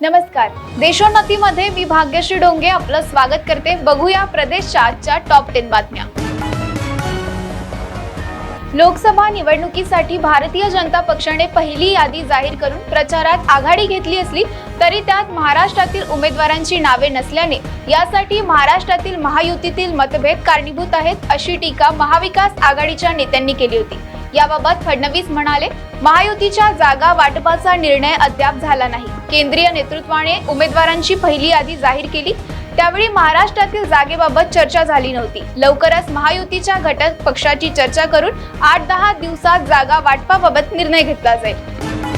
नमस्कार. देशोन्नतीमध्ये मी भाग्यश्री डोंगे आपलं स्वागत करते. बघूया प्रदेशच्या आजच्या टॉप टेन बातम्या. लोकसभा निवडणुकीसाठी भारतीय जनता पक्षाने पहिली यादी जाहीर करून प्रचारात आघाडी घेतली असली तरी त्यात महाराष्ट्रातील उमेदवारांची नावे नसल्याने यासाठी महाराष्ट्रातील महायुतीतील मतभेद कारणीभूत आहेत अशी टीका महाविकास आघाडीच्या नेत्यांनी केली होती. याबाबत फडणवीस म्हणाले महायुतीच्या जागा वाटपाचा निर्णय अद्याप झाला नाही. केंद्रीय नेतृत्वाने उमेदवारांची पहिली यादी जाहीर केली. त्यावेळी महाराष्ट्रातील जागेबाबत चर्चा झाली नव्हती. लवकरच महायुतीच्या घटक पक्षाची चर्चा करून आठ दहा दिवसात जागा वाटपाबाबत निर्णय घेतला जाईल.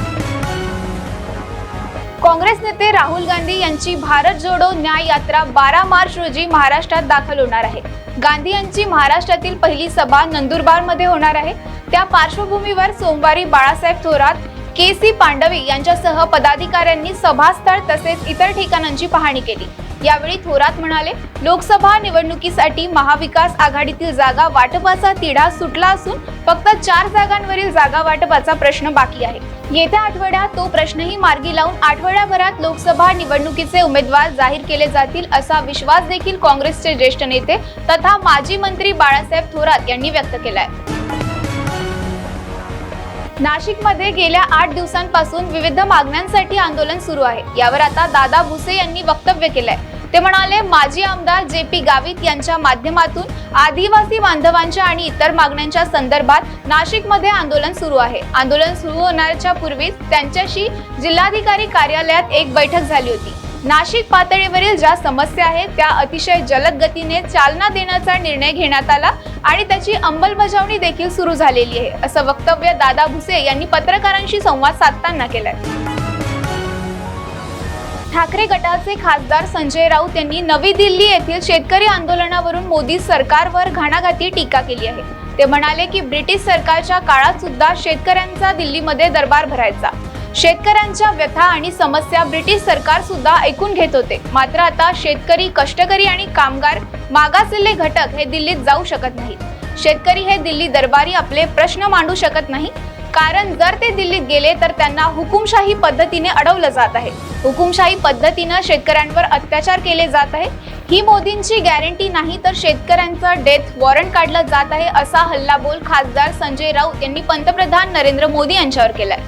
काँग्रेस नेते राहुल गांधी यांची भारत जोडो न्याय यात्रा बारा मार्च रोजी महाराष्ट्रात दाखल होणार आहे. गांधी यांची महाराष्ट्रातील पहिली सभा नंदुरबारमध्ये होणार आहे. त्या पार्श्वभूमीवर सोमवारी बाळासाहेब थोरात के सी पांडवे यांच्यासह पदाधिकाऱ्यांनी सभास्थळ तसेच इतर ठिकाणांची पाहणी केली. यावेळी थोरात म्हणाले लोकसभा निवडणुकीसाठी महाविकास आघाडीतील जागा वाटपाचा तिढा सुटला असून फक्त चार जागांवरील जागा वाटपाचा प्रश्न बाकी आहे. येत्या आठवड्यात तो प्रश्नही मार्गी लावून आठवड्याभरात लोकसभा निवडणुकीचे उमेदवार जाहीर केले जातील असा विश्वास देखील काँग्रेसचे ज्येष्ठ नेते तथा माजी मंत्री बाळासाहेब थोरात यांनी व्यक्त केलाय. नाशिकमध्ये गेल्या आठ दिवसांपासून विविध मागण्यांसाठी आंदोलन सुरू आहे. यावर आता दादा भुसे यांनी वक्तव्य केलंय. ते म्हणाले माजी आमदार जे पी गावित यांच्या माध्यमातून आदिवासी बांधवांच्या आणि इतर मागण्यांच्या संदर्भात नाशिकमध्ये आंदोलन सुरू आहे. आंदोलन सुरू होण्याच्या पूर्वीच त्यांच्याशी जिल्हाधिकारी कार्यालयात एक बैठक झाली होती. नाशिक पातळीवरील ज्या समस्या आहेत त्या अतिशय जलद गतीने चालना देण्याचा निर्णय घेण्यात आला. आणि त्याची अंमलबजावणी देखील सुरू झालेली आहे. असं वक्तव्य दादा भुसे यांनी पत्रकारांशी संवाद साधताना केलाय. ठाकरे गटाचे खासदार संजय राऊत यांनी नवी दिल्ली येथील शेतकरी आंदोलनावरून मोदी सरकारवर घाणाघाती टीका केली आहे. ते म्हणाले की ब्रिटिश सरकारच्या काळात सुद्धा शेतकऱ्यांचा दिल्लीमध्ये दरबार भरायचा. शेतकऱ्यांच्या व्यथा आणि समस्या ब्रिटिश सरकार सुद्धा ऐकून घेत होते. मात्र आता शेतकरी कष्टकरी आणि कामगार मागासलेले घटक हे दिल्लीत जाऊ शकत नाहीत. शेतकरी हे दिल्ली दरबारी आपले प्रश्न मांडू शकत नाही. कारण जर ते दिल्लीत गेले तर त्यांना हुकुमशाही पद्धतीने अडवलं जात आहे. हुकुमशाही पद्धतीनं शेतकऱ्यांवर अत्याचार केले जात आहे ही मोदींची गॅरंटी नाही तर शेतकऱ्यांचं डेथ वॉरंट काढलं जात आहे असा हल्लाबोल खासदार संजय राऊत यांनी पंतप्रधान नरेंद्र मोदी यांच्यावर केलाय.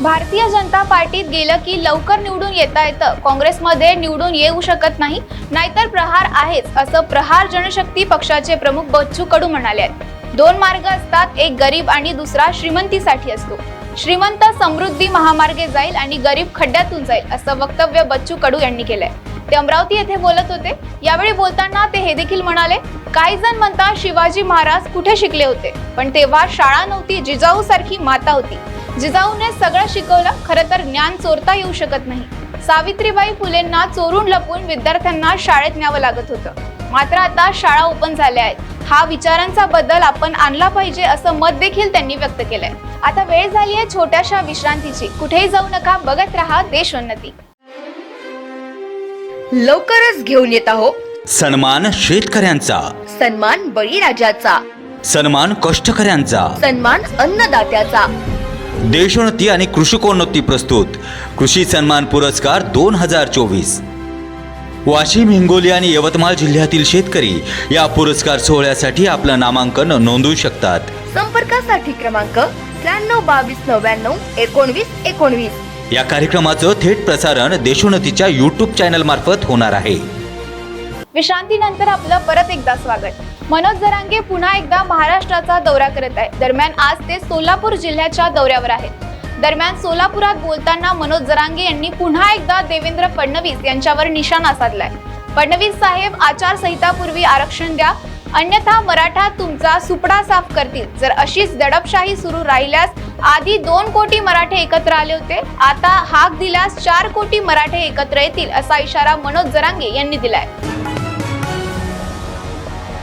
भारतीय जनता पार्टीत गेलं की लवकर निवडून येता येतं. काँग्रेसमध्ये निवडून येऊ शकत नाही नाहीतर प्रहार आहेच असं प्रहार जनशक्ती पक्षाचे प्रमुख बच्चू कडू म्हणाले आहेत. दोन मार्ग असतात एक गरीब आणि दुसरा श्रीमंतीसाठी असतो. श्रीमंत समृद्धी महामार्गे जाईल आणि गरीब खड्ड्यातून जाईल असं वक्तव्य बच्चू कडू यांनी केलंय. ते अमरावती येथे बोलत होते. यावेळी बोलताना ते हे देखील म्हणाले काही जण म्हणतात शिवाजी महाराज कुठे शिकले होते पण तेव्हा शाळा नव्हती जिजाऊ सारखी माता होती. जिजाऊने सगळं शिकवलं खरं तर ज्ञान चोरता येऊ शकत नाही. सावित्रीबाई फुलेंना चोरून लपून विद्यार्थ्यांना शाळेत न्यावं लागत होतं. मात्र आता शाळा ओपन झाल्या आहेत. हा विचारांचा बदल आपण आणला पाहिजे असं मत देखील त्यांनी व्यक्त केलंय. आता वेळ झाली आहे छोट्याशा विश्रांतीची. कुठेही जाऊ नका बघत राहा देशोन्नती लवकरच घेऊन येत आहोत. सन्मान शेतकऱ्यांचा. सन्मान बळीराजाचा. सन्मान कष्टकऱ्यांचा. सन्मान अन्नदात्याचा. देशोन्नती आणि कृषिकोन्नती प्रस्तुत. कृषी सन्मान पुरस्कार दोन हजार चोवीस. वाशिम हिंगोली आणि यवतमाळ जिल्ह्यातील शेतकरी या पुरस्कार सोहळ्यासाठी आपलं नामांकन नोंदवू शकतात. संपर्कासाठी क्रमांक त्र्याण्णव बावीस नव्याण्णव एकोणवीस एकोणवीस. या कार्यक्रमाचं थेट प्रसारण देशोन्नतीच्या युट्यूब चॅनल मार्फत होणार आहे. विश्रांतीनंतर आपलं परत एकदा स्वागत. मनोज जरांगे पुन्हा एकदा महाराष्ट्राचा दौरा करत आहे दरम्यान आज ते सोलापूर जिल्ह्याच्या दौऱ्यावर आहेत. दरम्यान सोलापुरात बोलताना मनोज जरांगे यांनी पुन्हा एकदा देवेंद्र फडणवीस यांच्यावर निशाणा साधलाय. फडणवीस साहेब आचारसंहितापूर्वी आरक्षण द्या अन्यथा मराठा तुमचा सुपडा साफ करतील. जर अशीच दडपशाही सुरू राहिल्यास आधी दोन कोटी मराठे एकत्र आले होते. आता हाक दिल्यास चार कोटी मराठे एकत्र येतील असा इशारा मनोज जरांगे यांनी दिलाय.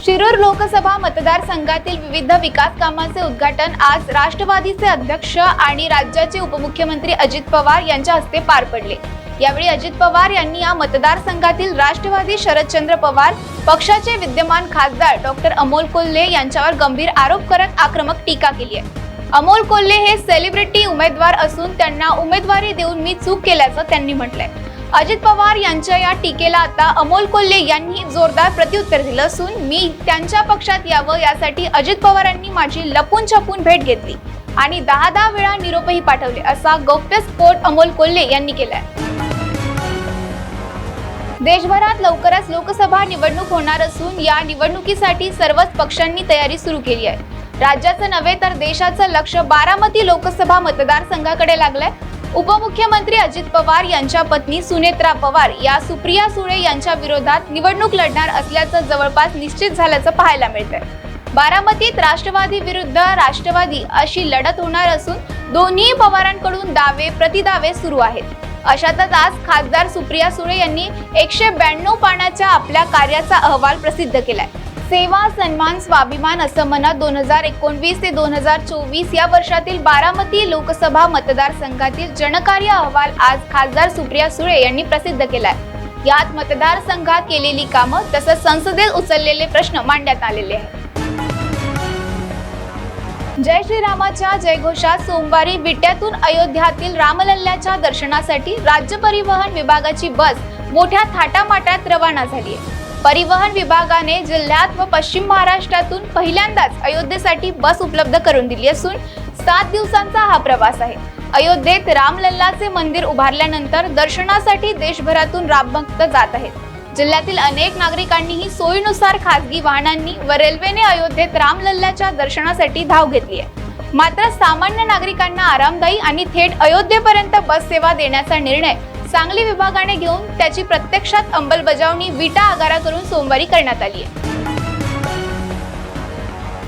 शिरूर लोकसभा मतदारसंघातील विविध विकास कामांचे उद्घाटन आज राष्ट्रवादीचे अध्यक्ष आणि राज्याचे उपमुख्यमंत्री अजित पवार यांच्या हस्ते पार पडले. यावेळी अजित पवार यांनी या मतदारसंघातील राष्ट्रवादी शरदचंद्र पवार पक्षाचे विद्यमान खासदार डॉक्टर अमोल कोल्हे यांच्यावर गंभीर आरोप करत आक्रमक टीका केली आहे. अमोल कोल्हे हे सेलिब्रिटी उमेदवार असून त्यांना उमेदवारी देऊन मी चूक केल्याचं त्यांनी म्हटलंय. अजित पवार यांच्या या टीकेला आता अमोल कोल्हे यांनी जोरदार प्रत्युत्तर दिलं असून मी त्यांच्या पक्षात यावं यासाठी अजित पवारांनी माझी लपून छपून भेट घेतली आणि दहा दहा वेळा निरोपही पाठवले असा गौप्यस्फोट अमोल कोल्हे यांनी केलाय. देशभरात लवकरच लोकसभा निवडणूक होणार असून या निवडणुकीसाठी सर्वच पक्षांनी तयारी सुरू केली आहे. राज्याचं नव्हे तर देशाचं लक्ष बारामती लोकसभा मतदारसंघाकडे लागलंय. उपमुख्यमंत्री अजित पवार यांच्या पत्नी सुनेत्रा पवार या सुप्रिया सुळे यांच्या विरोधात निवडणूक लढणार असल्याचं जवळपास निश्चित झाल्याचं पाहायला मिळतंय. बारामतीत राष्ट्रवादी विरुद्ध राष्ट्रवादी अशी लढत होणार असून दोन्ही पवारांकडून दावे प्रतिदावे सुरू आहेत. अशातच आज खासदार सुप्रिया सुळे यांनी एकशे ब्याण्णव पानाच्या आपल्या कार्याचा अहवाल प्रसिद्ध केलाय. सेवा सन्मान स्वाभिमान असं म्हणत दोन हजार एकोणवीस ते दोन हजार चोवीस या वर्षातील बारामती लोकसभा मतदारसंघातील जनकार्य अहवाल आज खासदार सुप्रिया सुळे यांनी प्रसिद्ध केलाय. यात मतदारसंघात केलेली कामं तसंच संसदेत उचललेले प्रश्न मांडण्यात आलेले आहेत. जय श्रीरामाच्या जयघोषात सोमवारी विट्यातून अयोध्यातील रामलल्ल्याच्या दर्शनासाठी राज्य परिवहन विभागाची बस मोठ्या थाटामाटात रवाना झाली आहे. परिवहन विभागाने जिल्ह्यात व पश्चिम महाराष्ट्रातून पहिल्यांदाच अयोध्येसाठी बस उपलब्ध करून दिली असून सात दिवसांचा हा प्रवास आहे. अयोध्येत रामलल्लाचे मंदिर उभारल्यानंतर दर्शनासाठी देशभरातून रामभक्त जात आहेत. जिल्ह्यातील अनेक नागरिकांनीही सोयीनुसार खासगी वाहनांनी व रेल्वेने अयोध्येत रामलल्ल्याच्या दर्शनासाठी धाव घेतली आहे. मात्र सामान्य नागरिकांना आरामदायी आणि थेट अयोध्येपर्यंत बस सेवा देण्याचा निर्णय सांगली विभागाने घेऊन त्याची प्रत्यक्षात अंमलबजावणी विटा आगारा करून सोमवारी करण्यात आली आहे.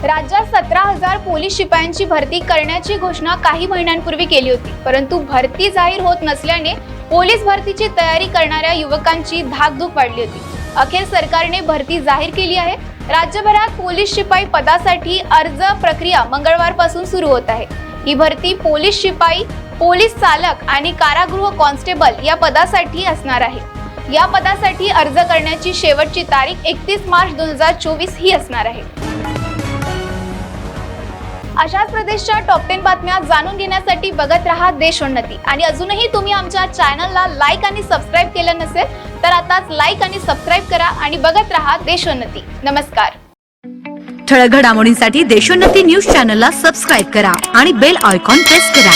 राज्यात सतरा हजार पोलीस शिपायांची भरती करण्याची घोषणा काही महिन्यांपूर्वी केली होती परंतु भरती जाहीर होत नसल्याने पोलीस भरतीची तयारी करणाऱ्या युवकांची धाकधूक वाढली होती. अखेर सरकारने भरती जाहीर केली आहे. राज्यभरात पोलीस शिपाई पदासाठी अर्ज प्रक्रिया मंगळवारपासून सुरू होत आहे. ही भरती पोलीस शिपाई पोलीस चालक आणि कारागृह कॉन्स्टेबल या पदासाठी असणार आहे. या पदासाठी अर्ज करण्याची शेवटची तारीख एकतीस मार्च दोन हजार चोवीस ही असणार आहे. अशाच प्रदेशच्या टॉप टेन बातम्या जाणून घेण्यासाठी बघत राहा देशोन्नती आणि अजूनही तुम्ही आमच्या चॅनलला लाईक आणि सबस्क्राईब केलं नसेल तर आताच लाईक आणि सबस्क्राईब करा आणि बघत राहा देशोन्नती नमस्कार. ठळक घडामोडींसाठी देशोन्नती न्यूज चॅनलला सबस्क्राईब करा आणि बेल आयकॉन प्रेस करा.